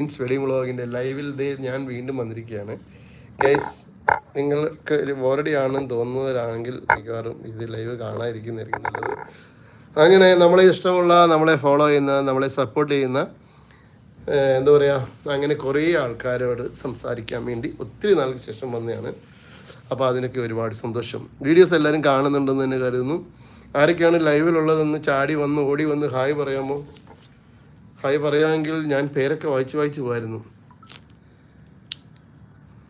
Means wedding വ്ളോഗിന്റെ ലൈവിൽ ദേ ഞാൻ വീണ്ടും വന്നിരിക്കുകയാണ്. ഗൈസ് നിങ്ങൾക്ക് ഒരു ബോറഡി ആണെന്ന് തോന്നുന്നവരാണെങ്കിൽ മിക്കവാറും ഇത് ലൈവ് കാണാതിരിക്കുന്നതായിരിക്കും നല്ലത്. അങ്ങനെ നമ്മളെ ഇഷ്ടമുള്ള നമ്മളെ ഫോളോ ചെയ്യുന്ന നമ്മളെ സപ്പോർട്ട് ചെയ്യുന്ന എന്താ പറയുക അങ്ങനെ കുറേ ആൾക്കാരോട് സംസാരിക്കാൻ വേണ്ടി ഒത്തിരി നാൾക്ക് ശേഷം വന്നതാണ്. അപ്പോൾ അതിനൊക്കെ ഒരുപാട് സന്തോഷം. വീഡിയോസ് എല്ലാവരും കാണുന്നുണ്ടെന്ന് തന്നെ കരുതുന്നു. ആരൊക്കെയാണ് ലൈവിലുള്ളതെന്ന് ചാടി വന്ന് ഓടി വന്ന് ഹായ് പറയാമോ? ഹായ് പറയുമെങ്കിൽ ഞാൻ പേരൊക്കെ വായിച്ച് വായിച്ച് പോയിരുന്നു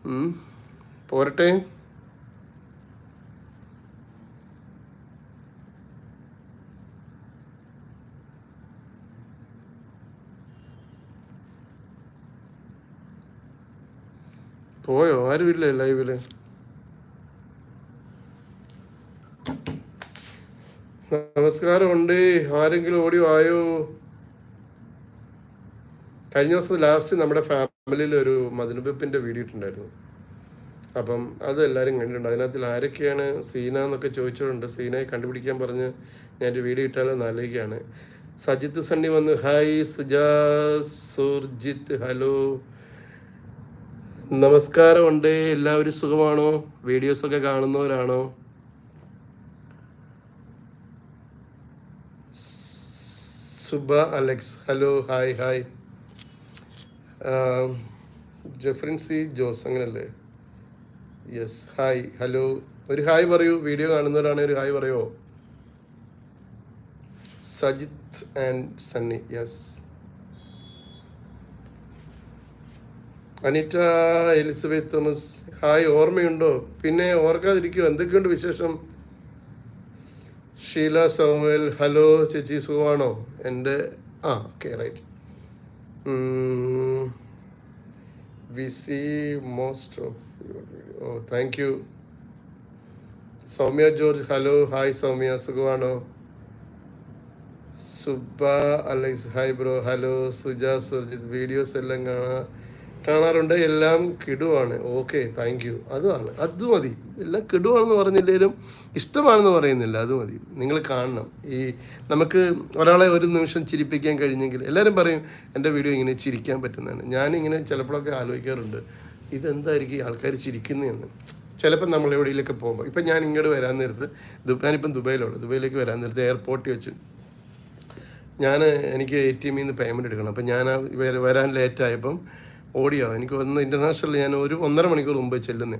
ഉം. പോരട്ടെ? പോയോ? ആരുമില്ലേ ലൈവിൽ? നമസ്കാരം ഉണ്ട് ആരെങ്കിലും ഓടി വായോ കഴിഞ്ഞ ദിവസം ലാസ്റ്റ് നമ്മുടെ ഫാമിലിയിൽ ഒരു മതിനുവെപ്പിന്റെ വീഡിയോ ഇട്ടുണ്ടായിരുന്നു അപ്പം അത് എല്ലാവരും കണ്ടിട്ടുണ്ട്. അതിനകത്തിൽ ആരൊക്കെയാണ് സീന എന്നൊക്കെ ചോദിച്ചിട്ടുണ്ട് സീനയെ കണ്ടുപിടിക്കാൻ പറഞ്ഞ് ഒരു വീഡിയോ ഇട്ടാലോ ആലോചിക്കുകയാണ്. സജിത്ത് സണ്ണി വന്ന് ഹായ് സുജാ സുർജിത്ത് ഹലോ നമസ്കാരമുണ്ട്. എല്ലാവരും സുഖമാണോ? വീഡിയോസൊക്കെ കാണുന്നവരാണോ? Suba Alex hello hi hi Jefrin C Jose അങ്ങനല്ലേ യെസ് ഹായ് ഹലോ ഒരു ഹായ് പറയൂ വീഡിയോ കാണുന്നവരാണെങ്കിൽ ഒരു ഹായ് പറയുമോ Sajith and Sunny yes Anita Elizabeth Thomas hi ഓർമ്മയുണ്ടോ? പിന്നെ ഓർക്കാതിരിക്കുമോ എന്തൊക്കെയുണ്ട് വിശേഷം? ഷീല സൗമൽ ഹലോ ചേച്ചി സുഖമാണോ? എന്റെ ആ okay right we see most of oh thank you Soumya George hello hi Soumya സുഖമാണോ Suba Alex hi bro hello Suja Surjith videos എല്ലാം കാണാ. കാണാറുണ്ട്. എല്ലാം കിടുവാണ്. ഓക്കെ താങ്ക് യു അതാണ് അത് മതി. എല്ലാം കിടുവാണെന്ന് പറഞ്ഞില്ലെങ്കിലും ഇഷ്ടമാണെന്ന് പറയുന്നില്ല. അത് മതി. നിങ്ങൾ കാണണം. ഈ നമുക്ക് ഒരാളെ ഒരു നിമിഷം ചിരിപ്പിക്കാൻ കഴിഞ്ഞെങ്കിൽ എല്ലാവരും പറയും എന്റെ വീഡിയോ ഇങ്ങനെ ചിരിക്കാൻ പറ്റുന്നതാണ്. ഞാനിങ്ങനെ ചിലപ്പോഴൊക്കെ ആലോചിക്കാറുണ്ട്. ഇതെന്തായിരിക്കും ആൾക്കാർ ചിരിക്കുന്നതെന്ന് ചിലപ്പോൾ നമ്മൾ എവിടെയെങ്കിലൊക്കെ പോകുമ്പോൾ ഇപ്പം ഞാൻ ഇങ്ങോട്ട് വരാൻ നേരത്ത് ഞാനിപ്പം ദുബൈയിലുള്ളൂ ദുബൈയിലേക്ക് വരാൻ നേരത്ത് എയർപോർട്ടിൽ വെച്ച് ഞാൻ എനിക്ക് എ ടി എമ്മിൽ നിന്ന് പേയ്മെന്റ് എടുക്കണം. അപ്പം ഞാൻ വരാൻ ലേറ്റായപ്പം ഓടിയോ എനിക്ക് വന്ന് ഇന്റർനാഷണൽ ഞാൻ ഒരു ഒന്നര മണിക്കൂർ മുമ്പ് ചെല്ലുന്നത്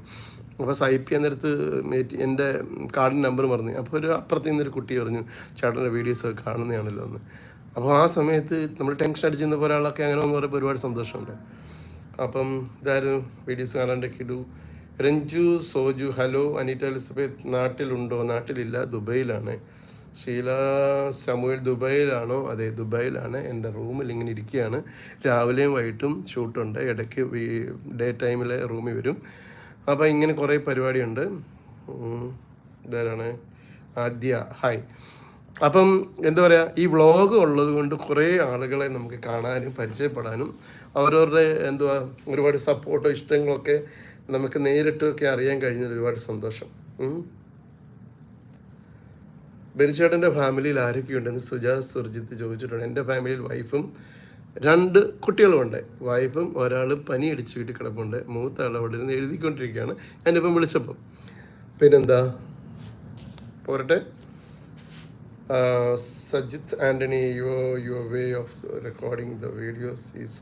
അപ്പോൾ സൈപ്പ് മേ- എന്റെ കാർഡിന്റെ നമ്പർ പറഞ്ഞു അപ്പോൾ ഒരു അപ്പുറത്ത് നിന്നൊരു കുട്ടി പറഞ്ഞു ചേട്ടന്റെ വീഡിയോസ് കാണുന്നതാണല്ലോ എന്ന്. അപ്പോൾ ആ സമയത്ത് നമ്മൾ ടെൻഷൻ അടിച്ചിരുന്ന ഒരാളൊക്കെ അങ്ങനെ ഒന്ന് പറയുമ്പോൾ ഒരുപാട് സന്തോഷമുണ്ട്. അപ്പം ഇതായിരുന്നു വീഡിയോസ് കാണാണ്ട് കിടു. രഞ്ജു സോജു ഹലോ അനീറ്റ എലിസബത്ത് നാട്ടിലുണ്ടോ? നാട്ടിലില്ല ദുബൈയിലാണ്. ഷീല സമൂഹിൽ ദുബൈയിലാണോ? അതെ ദുബായിലാണ്. എന്റെ റൂമിൽ ഇങ്ങനെ ഇരിക്കുകയാണ്. രാവിലെയും വൈകിട്ടും ഷൂട്ടുണ്ട്. ഇടയ്ക്ക് ഡേ ടൈമിൽ റൂമിൽ വരും. അപ്പോൾ ഇങ്ങനെ കുറേ പരിപാടിയുണ്ട്. ഇതാരാണ്? ആദ്യ. ഹായ്. അപ്പം എന്താ പറയുക ഈ വ്ളോഗ് ഉള്ളത് കൊണ്ട് കുറേ ആളുകളെ നമുക്ക് കാണാനും പരിചയപ്പെടാനും അവരവരുടെ എന്തുവാ ഒരുപാട് സപ്പോർട്ടോ ഇഷ്ടങ്ങളൊക്കെ നമുക്ക് നേരിട്ടൊക്കെ അറിയാൻ കഴിഞ്ഞതിൽ ഒരുപാട് സന്തോഷം. ബെനിച്ചേട്ടന്റെ ഫാമിലിയിൽ ആരൊക്കെയുണ്ടെന്ന് സുജാ സുർജിത്ത് ചോദിച്ചിട്ടുണ്ട്. എന്റെ ഫാമിലിയിൽ വൈഫും രണ്ട് കുട്ടികളുമുണ്ട്. വൈഫും ഒരാൾ പനി അടിച്ച് വീട്ടിൽ കിടപ്പുണ്ട്. മൂത്ത ആൾ അവിടെ ഇരുന്ന് എഴുതിക്കൊണ്ടിരിക്കുകയാണ്. ഞാനിപ്പം വിളിച്ചപ്പം. പിന്നെന്താ? പോരട്ടെ. Sajith Antony your your way of recording the videos is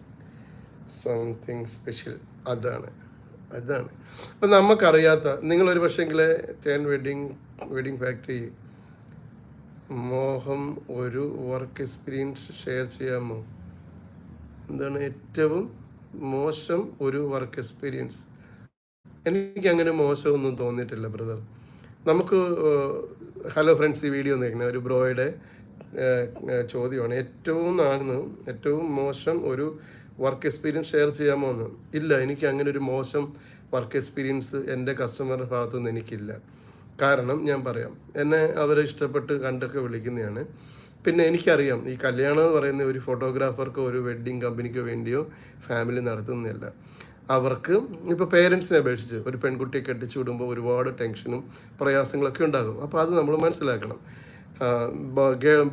something special അതാണ്. അതാണ്. അപ്പം നമുക്കറിയാത്ത നിങ്ങളൊരു പക്ഷേങ്കിൽ ടേൺ വെഡിങ് വെഡിങ് ഫാക്ടറി മോഹം ഒരു വർക്ക് എക്സ്പീരിയൻസ് ഷെയർ ചെയ്യാമോ? എന്താണ് ഏറ്റവും മോശം ഒരു വർക്ക് എക്സ്പീരിയൻസ് എനിക്ക് അങ്ങനെ മോശമൊന്നും തോന്നിയിട്ടില്ല ബ്രദർ നമുക്ക് ഹലോ ഫ്രണ്ട്സ് ഈ വീഡിയോ നോക്കണേ ഒരു ബ്രോയുടെ ചോദ്യമാണ്. ഏറ്റവും നാണ് ഏറ്റവും മോശം ഒരു വർക്ക് എക്സ്പീരിയൻസ് ഷെയർ ചെയ്യാമോ എന്ന് ഇല്ല എനിക്ക് അങ്ങനെ ഒരു മോശം വർക്ക് എക്സ്പീരിയൻസ് എന്റെ കസ്റ്റമറുടെ ഭാഗത്തുനിന്ന് എനിക്കില്ല. കാരണം ഞാൻ പറയാം. എന്നെ അവരെ ഇഷ്ടപ്പെട്ട് കണ്ടൊക്കെ വിളിക്കുന്നതാണ് പിന്നെ എനിക്കറിയാം ഈ കല്യാണം എന്ന് പറയുന്ന ഒരു ഫോട്ടോഗ്രാഫർക്കോ ഒരു വെഡ്ഡിങ് കമ്പനിക്കോ വേണ്ടിയോ ഫാമിലി നടത്തുന്നതല്ല. അവർക്ക് ഇപ്പോൾ പേരൻസിനെ അപേക്ഷിച്ച് ഒരു പെൺകുട്ടിയെ കെട്ടിച്ചു വിടുമ്പോൾ ഒരുപാട് ടെൻഷനും പ്രയാസങ്ങളൊക്കെ ഉണ്ടാകും. അപ്പോൾ അത് നമ്മൾ മനസ്സിലാക്കണം.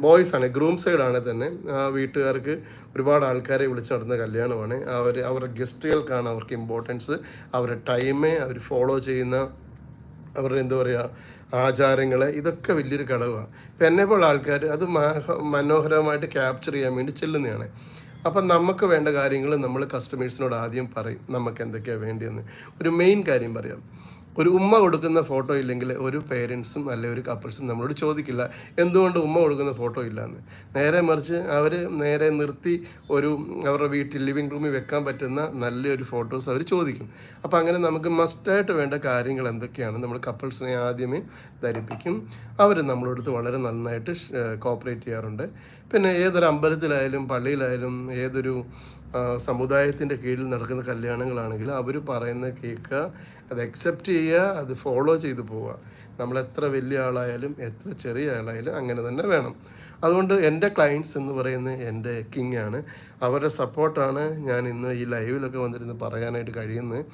ബോയ്സ് ആണ് ഗ്രൂം സൈഡാണെ തന്നെ. ആ വീട്ടുകാർക്ക് ഒരുപാട് ആൾക്കാരെ വിളിച്ച് നടന്ന കല്യാണമാണ്. അവർ അവരുടെ ഗസ്റ്റുകൾക്കാണ് അവർക്ക് ഇമ്പോർട്ടൻസ് അവരുടെ ടൈമെ അവർ ഫോളോ ചെയ്യുന്ന അവരുടെ എന്താ പറയുക ആചാരങ്ങൾ ഇതൊക്കെ വലിയൊരു ഘടകമാണ് ഇപ്പം എന്നെ പോലുള്ള ആൾക്കാർ അത് മനോഹരമായിട്ട് ക്യാപ്ചർ ചെയ്യാൻ വേണ്ടി ചെല്ലുന്നതാണ് അപ്പം നമുക്ക് വേണ്ട കാര്യങ്ങൾ നമ്മൾ കസ്റ്റമേഴ്സിനോട് ആദ്യം പറയും നമുക്ക് എന്തൊക്കെയാണ് വേണ്ടിയെന്ന്. ഒരു മെയിൻ കാര്യം പറയാം. ഒരു ഉമ്മ കൊടുക്കുന്ന ഫോട്ടോ ഇല്ലെങ്കിൽ ഒരു പേരൻസും അല്ലെ ഒരു കപ്പിൾസും നമ്മളോട് ചോദിക്കില്ല എന്തുകൊണ്ട് ഉമ്മ കൊടുക്കുന്ന ഫോട്ടോ ഇല്ലയെന്ന് നേരെ മറിച്ച് അവർ നേരെ നിർത്തി ഒരു അവരുടെ വീട്ടിൽ ലിവിങ് റൂമിൽ വെക്കാൻ പറ്റുന്ന നല്ലൊരു ഫോട്ടോസ് അവർ ചോദിക്കും. അപ്പോൾ അങ്ങനെ നമുക്ക് മസ്റ്റായിട്ട് വേണ്ട കാര്യങ്ങൾ എന്തൊക്കെയാണ് നമ്മൾ കപ്പിൾസിനെ ആദ്യമേ ധരിപ്പിക്കും. അവർ നമ്മളടുത്ത് വളരെ നന്നായിട്ട് കോപ്പറേറ്റ് ചെയ്യാറുണ്ട്. പിന്നെ ഏതൊരു അമ്പലത്തിലായാലും പള്ളിയിലായാലും ഏതൊരു സമുദായത്തിന്റെ കീഴിൽ നടക്കുന്ന കല്യാണങ്ങളാണെങ്കിൽ അവർ പറയുന്ന കേൾക്കുക അത് അക്സെപ്റ്റ് ചെയ്യുക അത് ഫോളോ ചെയ്തു പോവുക. നമ്മൾ എത്ര വലിയ ആളായാലും എത്ര ചെറിയ ആളായാലും അങ്ങനെ തന്നെ വേണം. അതുകൊണ്ട് എന്റെ ക്ലയൻസ് എന്ന് പറയുന്നത് എന്റെ കിങ് ആണ്. അവരുടെ സപ്പോർട്ടാണ് ഞാൻ ഇന്ന് ഈ ലൈവിലൊക്കെ വന്നിരുന്ന് പറയാനായിട്ട് കഴിയുന്നത്.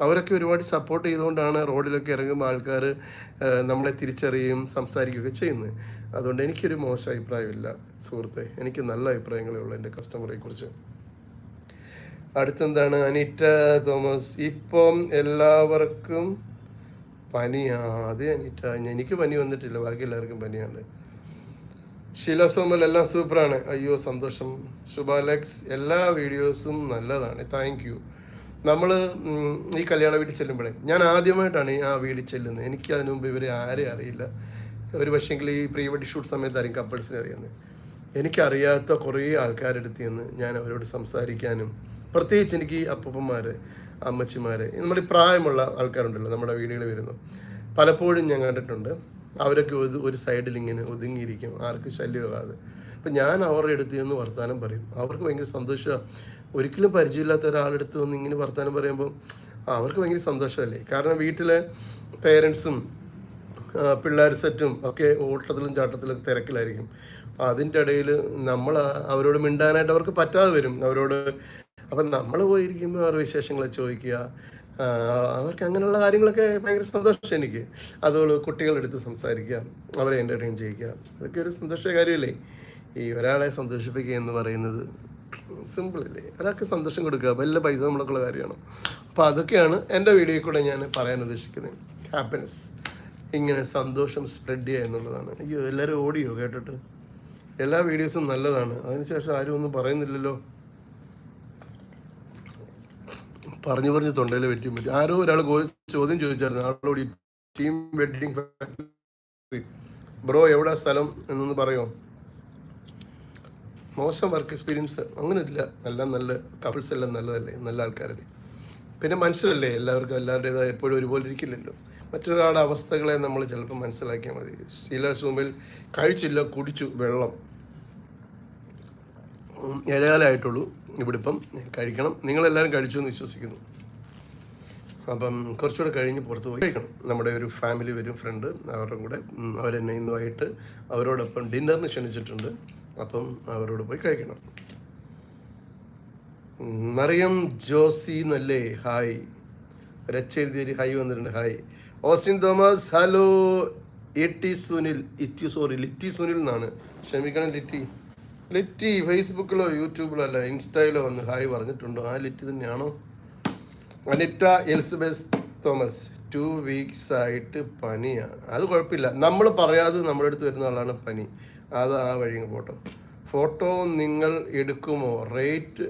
അവരൊക്കെ ഒരുപാട് സപ്പോർട്ട് ചെയ്തുകൊണ്ടാണ് റോഡിലൊക്കെ ഇറങ്ങുമ്പോൾ ആൾക്കാർ നമ്മളെ തിരിച്ചറിയുകയും സംസാരിക്കുകയൊക്കെ ചെയ്യുന്നത്. അതുകൊണ്ട് എനിക്കൊരു മോശം അഭിപ്രായമില്ല സുഹൃത്തെ. എനിക്ക് നല്ല അഭിപ്രായങ്ങളേ ഉള്ളൂ എന്റെ കസ്റ്റമറെ കുറിച്ച്. അടുത്തെന്താണ്? അനിറ്റ തോമസ്. ഇപ്പം എല്ലാവർക്കും പനിയാ. അതെ അനിറ്റ. എനിക്ക് പനി വന്നിട്ടില്ല. ബാക്കി എല്ലാവർക്കും പനിയാണ്. ഷീല സോമൽ എല്ലാം സൂപ്പറാണ്. അയ്യോ സന്തോഷം. ശുഭാലക്സ് എല്ലാ വീഡിയോസും നല്ലതാണ്. താങ്ക് യു നമ്മൾ ഈ കല്യാണ വീട്ടിൽ ചെല്ലുമ്പോഴേ ഞാൻ ആദ്യമായിട്ടാണ് ആ വീട്ടിൽ ചെല്ലുന്നത്. എനിക്ക് അതിനു മുമ്പ് ഇവരെ ആരെയും അറിയില്ല. ഒരു പക്ഷേങ്കിൽ ഈ പ്രീ വെഡിങ് ഷൂട്ട് സമയത്തായിരിക്കും കപ്പിൾസിനെ അറിയുന്നത്. എനിക്കറിയാത്ത കുറേ ആൾക്കാരെടുത്ത് ചെന്ന് ഞാൻ അവരോട് സംസാരിക്കാനും പ്രത്യേകിച്ച് എനിക്ക് അപ്പൂപ്പന്മാർ അമ്മച്ചിമാർ നമ്മുടെ പ്രായമുള്ള ആൾക്കാരുണ്ടല്ലോ നമ്മുടെ വീടുകളിൽ വരുന്നു. പലപ്പോഴും ഞാൻ കണ്ടിട്ടുണ്ട് അവരൊക്കെ ഒരു ഒരു സൈഡിൽ ഇങ്ങനെ ഒതുങ്ങിയിരിക്കും ആർക്കും ശല്യമാകാതെ അപ്പം ഞാൻ അവരുടെ അടുത്ത് നിന്ന് വർത്തമാനം പറയും. അവർക്ക് ഭയങ്കര സന്തോഷമാണ് ഒരിക്കലും പരിചയമില്ലാത്ത ഒരാളെടുത്ത് വന്ന് ഇങ്ങനെ വർത്തമാനം പറയുമ്പോൾ അവർക്ക് ഭയങ്കര സന്തോഷമല്ലേ? കാരണം വീട്ടിലെ പേരൻസും പിള്ളേർ സെറ്റും ഒക്കെ ഓട്ടത്തിലും ചാട്ടത്തിലും തിരക്കിലായിരിക്കും. അതിന്റെ ഇടയിൽ നമ്മൾ അവരോട് മിണ്ടാനായിട്ട് അവർക്ക് പറ്റാതെ വരും. അവരോട് അപ്പം നമ്മൾ പോയിരിക്കുമ്പോൾ അവരുടെ വിശേഷങ്ങൾ ചോദിക്കുക. അവർക്ക് അങ്ങനെയുള്ള കാര്യങ്ങളൊക്കെ ഭയങ്കര സന്തോഷം എനിക്ക്. അതുപോലെ കുട്ടികളെടുത്ത് സംസാരിക്കുക അവരെ എന്റർടൈൻ ചെയ്യിക്കുക. അതൊക്കെ ഒരു സന്തോഷ കാര്യമല്ലേ ഈ ഒരാളെ സന്തോഷിപ്പിക്കുക എന്ന് പറയുന്നത് സിമ്പിളല്ലേ ഒരാൾക്ക് സന്തോഷം കൊടുക്കുക വലിയ പൈസ നമ്മളൊക്കെയുള്ള കാര്യമാണ്. അപ്പോൾ അതൊക്കെയാണ് എന്റെ വീഡിയോയിൽ കൂടെ ഞാൻ പറയാൻ ഉദ്ദേശിക്കുന്നത്. ഹാപ്പിനെസ് ഇങ്ങനെ സന്തോഷം സ്പ്രെഡ് ചെയ്യുക എന്നുള്ളതാണ്. അയ്യോ എല്ലാവരും ഓടിയോ കേട്ടിട്ട്? എല്ലാ വീഡിയോസും നല്ലതാണ്. അതിനുശേഷം ആരും ഒന്നും പറയുന്നില്ലല്ലോ. പറഞ്ഞു പറഞ്ഞ് തൊണ്ടയിൽ വെറ്റി പറ്റും. ആരോ ഒരാൾ ചോദ്യം ചോദിച്ചായിരുന്നു. ആളോട് ടീം വെഡിങ് ബ്രോ എവിടെ സ്ഥലം എന്നൊന്ന് പറയോ? മോശം വർക്ക് എക്സ്പീരിയൻസ് അങ്ങനെയില്ല എല്ലാം നല്ല കപ്പിൾസ് എല്ലാം നല്ലതല്ലേ? നല്ല ആൾക്കാരല്ലേ? പിന്നെ മനുഷ്യരല്ലേ? എല്ലാവർക്കും എല്ലാവരുടേതായ എപ്പോഴും ഒരുപോലെ ഇരിക്കില്ലല്ലോ. മറ്റൊരാളുടെ അവസ്ഥകളെ നമ്മൾ ചിലപ്പോൾ മനസ്സിലാക്കിയാൽ മതി. ശീല സൂമിൽ കഴിച്ചില്ല കുടിച്ചു വെള്ളം. ഏഴകാലമായിട്ടുള്ളൂ ഇവിടെ ഇപ്പം കഴിക്കണം. നിങ്ങളെല്ലാവരും കഴിച്ചു എന്ന് വിശ്വസിക്കുന്നു. അപ്പം കുറച്ചുകൂടെ കഴിഞ്ഞ് പുറത്ത് പോയി കഴിക്കണം. നമ്മുടെ ഒരു ഫാമിലി വരും ഫ്രണ്ട് അവരുടെ കൂടെ. അവരെന്നെ ഇന്ന് വൈകിട്ട് അവരോടൊപ്പം ഡിന്നറിന് ക്ഷണിച്ചിട്ടുണ്ട്. അപ്പം അവരോട് പോയി കഴിക്കണം. മറിയം ജോസി എന്നല്ലേ ഹായ് രച്ചെഴുതിയൊരു ഹായ് വന്നിട്ടുണ്ട്. Hi Austin Thomas hello. ഇറ്റി Sunil ഇറ്റി സോറി ലിറ്റി സുനിൽ എന്നാണ്. ക്ഷമിക്കണം ലിറ്റി. ലിറ്റി ഫേസ്ബുക്കിലോ യൂട്യൂബിലോ അല്ല ഇൻസ്റ്റയിലോ വന്ന് ഹായ് പറഞ്ഞിട്ടുണ്ടോ? ആ ലിറ്റി തന്നെയാണോ? Anita Elizabeth Thomas two weeks ആയിട്ട് പനിയാണ് അത് കുഴപ്പമില്ല. നമ്മൾ പറയാതെ നമ്മുടെ അടുത്ത് വരുന്ന ആളാണ് പനി. അത് ആ വഴി ഫോട്ടോ ഫോട്ടോ നിങ്ങൾ എടുക്കുമോ? റേറ്റ്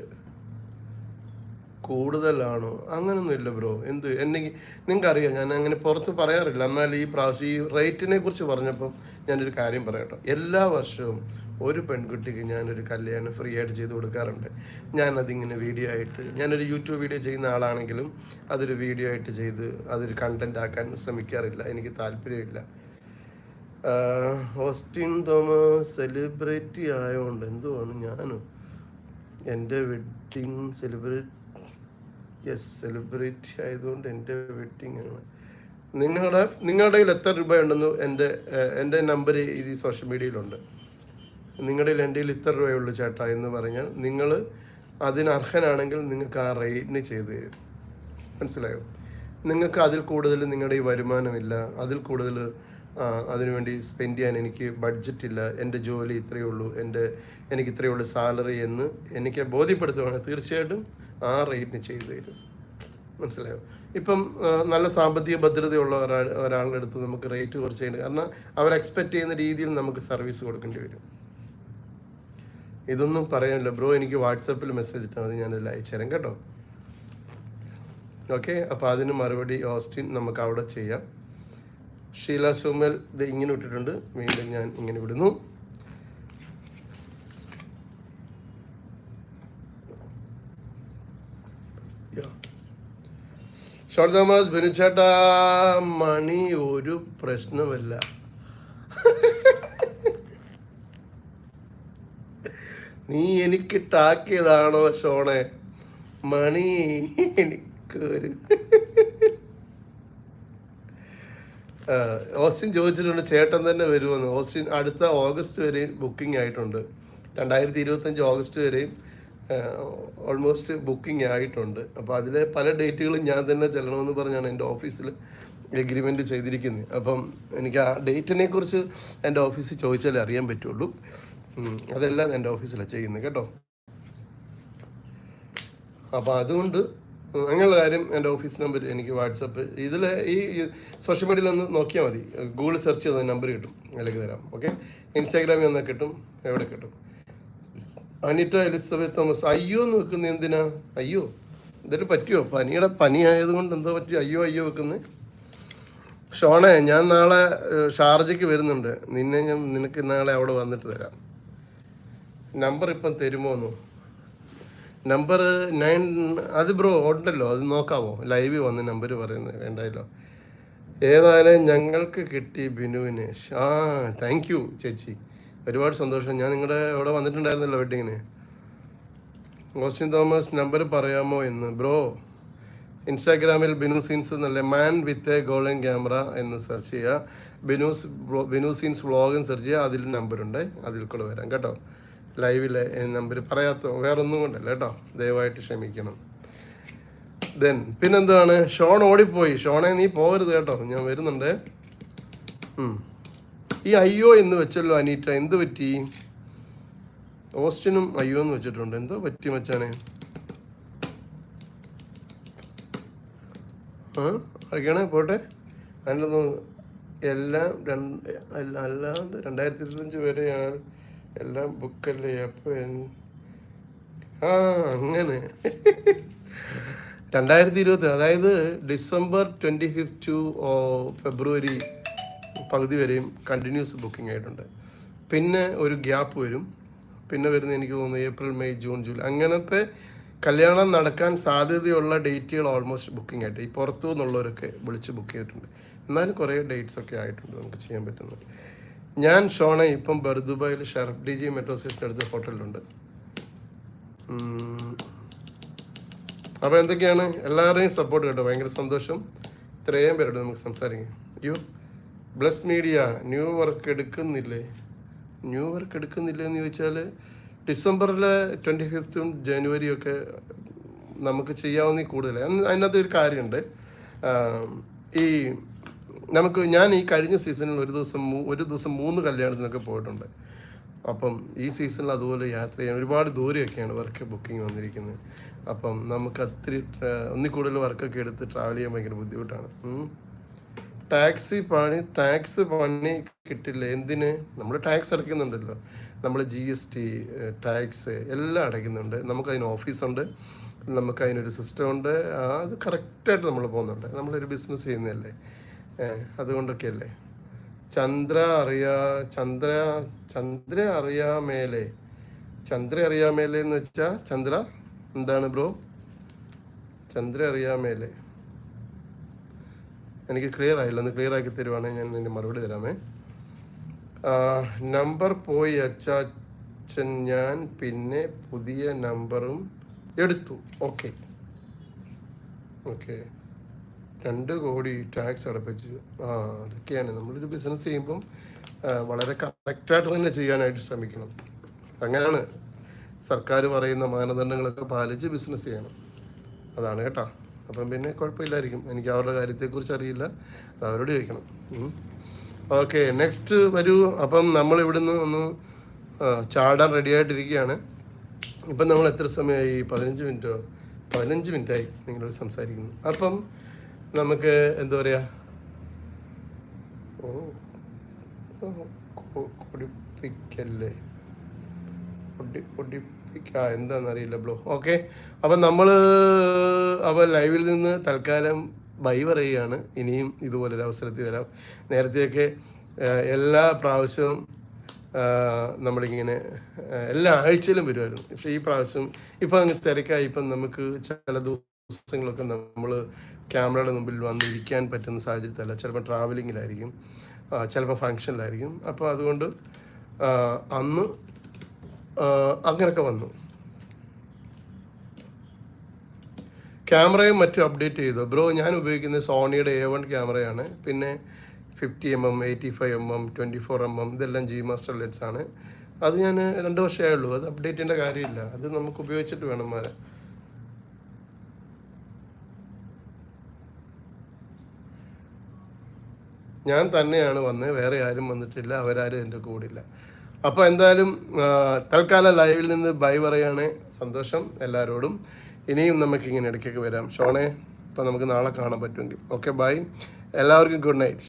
കൂടുതലാണോ? അങ്ങനൊന്നും ഇല്ല ബ്രോ. എന്ത്? എന്നെ നിങ്ങൾക്കറിയാം ഞാൻ അങ്ങനെ പുറത്ത് പറയാറില്ല. എന്നാൽ ഈ പ്രാവശ്യം ഈ റേറ്റിനെ കുറിച്ച് പറഞ്ഞപ്പം ഞാനൊരു കാര്യം പറയട്ടോ. എല്ലാ വർഷവും ഒരു പെൺകുട്ടിക്ക് ഞാനൊരു കല്യാണം ഫ്രീ ആയിട്ട് ചെയ്ത് കൊടുക്കാറുണ്ട്. ഞാനതിങ്ങനെ വീഡിയോ ആയിട്ട് ഞാനൊരു യൂട്യൂബ് വീഡിയോ ചെയ്യുന്ന ആളാണെങ്കിലും അതൊരു വീഡിയോ ആയിട്ട് ചെയ്ത് അതൊരു കണ്ടന്റ് ആക്കാൻ ശ്രമിക്കാറില്ല. എനിക്ക് താല്പര്യമില്ല. ഓസ്റ്റിൻ തോമസ് സെലിബ്രിറ്റി ആയതുകൊണ്ട് എന്തുവാണ് ഞാനും? എന്റെ വെഡ്ഡിങ് സെലിബ്രേറ്റ് യെസ് സെലിബ്രിറ്റി ആയതുകൊണ്ട് എന്റെ വെഡ്ഡിങ് ആണ്. നിങ്ങളുടെ നിങ്ങളുടെ കയ്യിൽ എത്ര രൂപയുണ്ടെന്ന് എന്റെ എന്റെ നമ്പർ ഈ സോഷ്യൽ മീഡിയയിലുണ്ട് നിങ്ങളുടെ എന്റെ ഇത്ര രൂപയുള്ളൂ ചേട്ടാ എന്ന് പറഞ്ഞാൽ നിങ്ങൾ അതിന് അർഹനാണെങ്കിൽ നിങ്ങൾക്ക് ആ റേറ്റിന് ചെയ്ത് തരും. മനസ്സിലായോ? നിങ്ങൾക്ക് അതിൽ കൂടുതൽ നിങ്ങളുടെ ഈ വരുമാനമില്ല. അതിൽ കൂടുതൽ അതിനുവേണ്ടി സ്പെൻഡ് ചെയ്യാൻ എനിക്ക് ബഡ്ജറ്റില്ല എന്റെ ജോലി ഇത്രയേ ഉള്ളൂ. എന്റെ എനിക്ക് ഇത്രയേ ഉള്ളൂ സാലറി എന്ന് എനിക്ക് ബോധ്യപ്പെടുത്തുകയാണ് തീർച്ചയായിട്ടും ആ റേറ്റിന് ചെയ്തു തരും. മനസ്സിലായോ? ഇപ്പം നല്ല സാമ്പത്തിക ഭദ്രതയുള്ള ഒരാൾ ഒരാളുടെ അടുത്ത് നമുക്ക് റേറ്റ് കുറച്ച് കാരണം അവർ എക്സ്പെക്റ്റ് ചെയ്യുന്ന രീതിയിൽ നമുക്ക് സർവീസ് കൊടുക്കേണ്ടി വരും. ഇതൊന്നും പറയാനില്ല. ബ്രോ എനിക്ക് വാട്സപ്പിൽ മെസ്സേജ് ഇട്ടാൽ മതി. ഞാനതിൽ അയച്ചു കേട്ടോ. ഓക്കെ അപ്പോൾ അതിന് മറുപടി ഓസ്റ്റിൻ നമുക്ക് അവിടെ ചെയ്യാം. ഷീല സുമൽ ഇത് ഇങ്ങനെ വിട്ടിട്ടുണ്ട് വീണ്ടും ഞാൻ ഇങ്ങനെ വിടുന്നു. ഷോർട്ട് തോമസ് ബിനുച്ചേട്ടാ മണി ഒരു പ്രശ്നമല്ല നീ എനിക്ക് ടാക്കിയതാണോ ഷോണെ? മണി എനിക്കൊരു ഓസ്റ്റിൻ ചോദിച്ചിട്ടുണ്ട് ചേട്ടൻ തന്നെ വരുമെന്ന്. ഓസ്റ്റിൻ അടുത്ത ഓഗസ്റ്റ് വരെയും ബുക്കിംഗ് ആയിട്ടുണ്ട്. രണ്ടായിരത്തി ഇരുപത്തഞ്ച് ഓഗസ്റ്റ് വരെയും ഓൾമോസ്റ്റ് ബുക്കിംഗ് ആയിട്ടുണ്ട്. അപ്പോൾ അതിലെ പല ഡേറ്റുകളും ഞാൻ തന്നെ ചെല്ലണമെന്ന് പറഞ്ഞാണ് എന്റെ ഓഫീസിൽ എഗ്രിമെന്റ് ചെയ്തിരിക്കുന്നത്. അപ്പം എനിക്ക് ആ ഡേറ്റിനെ കുറിച്ച് എന്റെ ഓഫീസിൽ ചോദിച്ചാലേ അറിയാൻ പറ്റുള്ളൂ. അതെല്ലാം എന്റെ ഓഫീസിലാണ് ചെയ്യുന്നത് കേട്ടോ. അപ്പോൾ അതുകൊണ്ട് അങ്ങനെയുള്ള കാര്യം എന്റെ ഓഫീസ് നമ്പർ എനിക്ക് വാട്സപ്പ് ഇതിൽ ഈ സോഷ്യൽ മീഡിയയിൽ ഒന്ന് നോക്കിയാൽ മതി. ഗൂഗിൾ സെർച്ച് ചെയ്ത നമ്പർ കിട്ടും. അതിലേക്ക് തരാം. ഓക്കെ? ഇൻസ്റ്റാഗ്രാമിൽ വന്നാൽ കിട്ടും. എവിടെ കിട്ടും? Anita Elizabeth Thomas. അയ്യോ എന്ന് വെക്കുന്നത് എന്തിനാ? അയ്യോ എന്നിട്ട് പറ്റിയോ? പനിയുടെ പനി ആയതുകൊണ്ട് എന്തോ പറ്റിയോ അയ്യോ അയ്യോ വെക്കുന്നത്. ഷോണേ ഞാൻ നാളെ ഷാർജയ്ക്ക് വരുന്നുണ്ട്. നിന്നെ ഞാൻ നിനക്ക് നാളെ അവിടെ വന്നിട്ട് തരാം. നമ്പർ ഇപ്പം തരുമോന്നു നമ്പർ നയൻ അത് ബ്രോ ഉണ്ടല്ലോ അത് നോക്കാമോ? ലൈവിൽ വന്ന് നമ്പർ പറയുന്നത് വേണ്ടല്ലോ ഏതായാലും ഞങ്ങൾക്ക് കിട്ടി ബിനുവിന്. ആ താങ്ക് യു ചേച്ചി. ഒരുപാട് സന്തോഷം. ഞാൻ നിങ്ങളുടെ ഇവിടെ വന്നിട്ടുണ്ടായിരുന്നല്ലോ വെഡിങ്ങിന് ഓസ്റ്റിൻ തോമസ് നമ്പർ പറയാമോ എന്ന്. ബ്രോ ഇൻസ്റ്റാഗ്രാമിൽ ബിനു സീൻസ് എന്നല്ലേ? Man with a golden camera എന്ന് സെർച്ച് ചെയ്യുക. Binu's Binu Scenes vlog search ചെയ്യുക. അതിൽ നമ്പർ ഉണ്ട്. അതിൽ കൂടെ വരാം. കേട്ടോ? ലൈവിലെ നമ്പർ പറയാത്ത വേറൊന്നും കൊണ്ടല്ല കേട്ടോ. ദയവായിട്ട് ക്ഷമിക്കണം. ദെൻ പിന്നെന്താണ് ഷോൺ ഓടിപ്പോയി. ഷോണെ നീ പോകരുത് കേട്ടോ. ഞാൻ വരുന്നുണ്ട്. ഈ അയ്യോ എന്ന് വെച്ചല്ലോ അനീറ്റ എന്ത് പറ്റി? ഓസ്റ്റിനും അയ്യോ എന്ന് വെച്ചിട്ടുണ്ട്. എന്തോ പറ്റി മച്ചാനെ? ആ അറിയണേ പോട്ടെ. അതിന്റെ എല്ലാം രണ്ട് അല്ല അല്ലാതെ രണ്ടായിരത്തി ഇരുപത്തഞ്ച് വരെയാണ് എല്ലാം ബുക്കല്ലേ അപ്പൊ ആ അങ്ങനെ. രണ്ടായിരത്തി ഇരുപത്തി അതായത് December twenty fifth to February പകുതി വരെയും കണ്ടിന്യൂസ് ബുക്കിംഗ് ആയിട്ടുണ്ട്. പിന്നെ ഒരു ഗ്യാപ്പ് വരും. പിന്നെ വരുന്ന എനിക്ക് തോന്നുന്നു ഏപ്രിൽ മെയ് ജൂൺ ജൂലൈ അങ്ങനത്തെ കല്യാണം നടക്കാൻ സാധ്യതയുള്ള ഡേറ്റുകൾ ഓൾമോസ്റ്റ് ബുക്കിംഗ് ആയിട്ട് ഈ പുറത്തു നിന്നുള്ളവരൊക്കെ വിളിച്ച് ബുക്ക് ചെയ്തിട്ടുണ്ട്. എന്നാലും കുറേ ഡേറ്റ്സ് ഒക്കെ ആയിട്ടുണ്ട് നമുക്ക് ചെയ്യാൻ പറ്റുന്നത്. ഞാൻ ഷോണ ഇപ്പം ബർദുബായിൽ Sharaf D G metro station അടുത്ത് ഹോട്ടലിലുണ്ട്. അപ്പോൾ എന്തൊക്കെയാണ്? എല്ലാവരുടെയും സപ്പോർട്ട് കേട്ടോ ഭയങ്കര സന്തോഷം. ഇത്രയും പേരോട് നമുക്ക് സംസാരിക്കാം. You bless media new work എടുക്കുന്നില്ലേ? New work എടുക്കുന്നില്ലേ എന്ന് ചോദിച്ചാൽ ഡിസംബറിലെ ട്വന്റി ഫിഫ്ത്തും ജനുവരിയും ഒക്കെ നമുക്ക് ചെയ്യാവുന്ന കൂടുതൽ അതിനകത്ത് ഒരു കാര്യമുണ്ട്. ഈ നമുക്ക് ഞാൻ ഈ കഴിഞ്ഞ സീസണിൽ ഒരു ദിവസം ഒരു ദിവസം മൂന്ന് കല്യാണത്തിനൊക്കെ പോയിട്ടുണ്ട്. അപ്പം ഈ സീസണിൽ അതുപോലെ യാത്ര ചെയ്യാൻ ഒരുപാട് ദൂരെയൊക്കെയാണ് വർക്ക് ബുക്കിംഗ് വന്നിരിക്കുന്നത്. അപ്പം നമുക്ക് ഒത്തിരി ഒന്നി കൂടുതൽ വർക്കൊക്കെ എടുത്ത് ട്രാവൽ ചെയ്യാൻ ഭയങ്കര ബുദ്ധിമുട്ടാണ്. ടാക്സി പണി ടാക്സ് പണി കിട്ടില്ല. എന്തിന്? നമ്മൾ ടാക്സ് അടയ്ക്കുന്നുണ്ടല്ലോ. നമ്മൾ ജി എസ് ടി ടാക്സ് എല്ലാം അടയ്ക്കുന്നുണ്ട്. നമുക്കതിന് ഓഫീസുണ്ട് നമുക്കതിനൊരു സിസ്റ്റം ഉണ്ട്. ആ, അത് കറക്റ്റായിട്ട് നമ്മൾ പോകുന്നുണ്ട്. നമ്മളൊരു ബിസിനസ് ചെയ്യുന്നതല്ലേ. ഏഹ്, അതുകൊണ്ടൊക്കെ അല്ലേ ചന്ദ്ര അറിയാ ചന്ദ്ര ചന്ദ്ര അറിയാമേലെ ചന്ദ്ര അറിയാമേലെ എന്ന് വെച്ചാ ചന്ദ്ര എന്താണ് ബ്രോ? ചന്ദ്ര അറിയാമേലെ എനിക്ക് ക്ലിയർ ആയില്ല. ഒന്ന് ക്ലിയർ ആക്കി തരുവാണെങ്കിൽ ഞാൻ എന്റെ മറുപടി തരാമേ. നമ്പർ പോയി അച്ചാച്ചൻ ഞാൻ പിന്നെ പുതിയ നമ്പറും എടുത്തു. ഓക്കെ ഓക്കെ രണ്ട് കോടി ടാക്സ് അടപ്പിച്ച്. ആ അതൊക്കെയാണ്. നമ്മളൊരു ബിസിനസ് ചെയ്യുമ്പം വളരെ കറക്റ്റായിട്ട് തന്നെ ചെയ്യാനായിട്ട് ശ്രമിക്കണം. അങ്ങനെയാണ് സർക്കാർ പറയുന്ന മാനദണ്ഡങ്ങളൊക്കെ പാലിച്ച് ബിസിനസ് ചെയ്യണം. അതാണ് കേട്ടോ. അപ്പം പിന്നെ കുഴപ്പമില്ലായിരിക്കും. എനിക്ക് അവരുടെ കാര്യത്തെക്കുറിച്ച് അറിയില്ല. അത് അവരോട് ചോദിക്കണം. ഓക്കെ നെക്സ്റ്റ് വരൂ. അപ്പം നമ്മൾ ഇവിടുന്ന് ഒന്ന് ചാടാൻ റെഡി ആയിട്ടിരിക്കുകയാണ്. ഇപ്പം നമ്മൾ എത്ര സമയമായി? പതിനഞ്ച് മിനിറ്റോ? പതിനഞ്ച് മിനിറ്റായി നിങ്ങളോട് സംസാരിക്കുന്നു. അപ്പം നമുക്ക് എന്താ പറയുക ഓ കൊടിപ്പിക്കല്ലേ? ഒടി ഒടിപ്പിക്ക എന്താണെന്നറിയില്ല ബ്ലോ ഓക്കെ. അപ്പം നമ്മൾ അപ്പോൾ ലൈവിൽ നിന്ന് തൽക്കാലം ബൈ പറയുകയാണ്. ഇനിയും ഇതുപോലൊരു അവസരത്തിൽ വരാം. നേരത്തെയൊക്കെ എല്ലാ പ്രാവശ്യവും നമ്മളിങ്ങനെ എല്ലാ ആഴ്ചയിലും വരുമായിരുന്നു. പക്ഷേ ഈ പ്രാവശ്യം ഇപ്പം അങ്ങ് തിരക്കായി. ഇപ്പം നമുക്ക് ചില ദിവസങ്ങളൊക്കെ നമ്മൾ ക്യാമറയുടെ മുമ്പിൽ വന്നിരിക്കാൻ പറ്റുന്ന സാഹചര്യത്തിലല്ല ചിലപ്പോൾ ട്രാവലിങ്ങിലായിരിക്കും ചിലപ്പോൾ ഫങ്ഷനിലായിരിക്കും അപ്പോൾ അതുകൊണ്ട് അന്ന് അങ്ങനെയൊക്കെ വന്നു. ക്യാമറയും മറ്റും അപ്ഡേറ്റ് ചെയ്തു. ബ്രോ ഞാൻ ഉപയോഗിക്കുന്നത് സോണിയുടെ എ വൺ ക്യാമറയാണ്. പിന്നെ fifty M M eighty five M M twenty four M M ഇതെല്ലാം ജി മാസ്റ്റർ ലെറ്റ്സ് ആണ്. അത് ഞാൻ രണ്ട് വർഷമേ ഉള്ളൂ. അത് അപ്ഡേറ്റ് ചെയ്യേണ്ട കാര്യമില്ല. അത് നമുക്ക് ഉപയോഗിച്ചിട്ട് വേണം മാറാൻ. ഞാൻ തന്നെയാണ് വന്നത് വേറെ ആരും വന്നിട്ടില്ല അവരാരും എന്റെ കൂടില്ല. അപ്പോൾ എന്തായാലും തൽക്കാല ലൈവിൽ നിന്ന് ബൈ പറയാണ് സന്തോഷം എല്ലാവരോടും. ഇനിയും നമുക്ക് ഇങ്ങനെ ഇടയ്ക്കൊക്കെ വരാം. ഷോണേ അപ്പോൾ നമുക്ക് നാളെ കാണാൻ പറ്റുമെങ്കിൽ. Okay bye. എല്ലാവർക്കും ഗുഡ് നൈറ്റ്.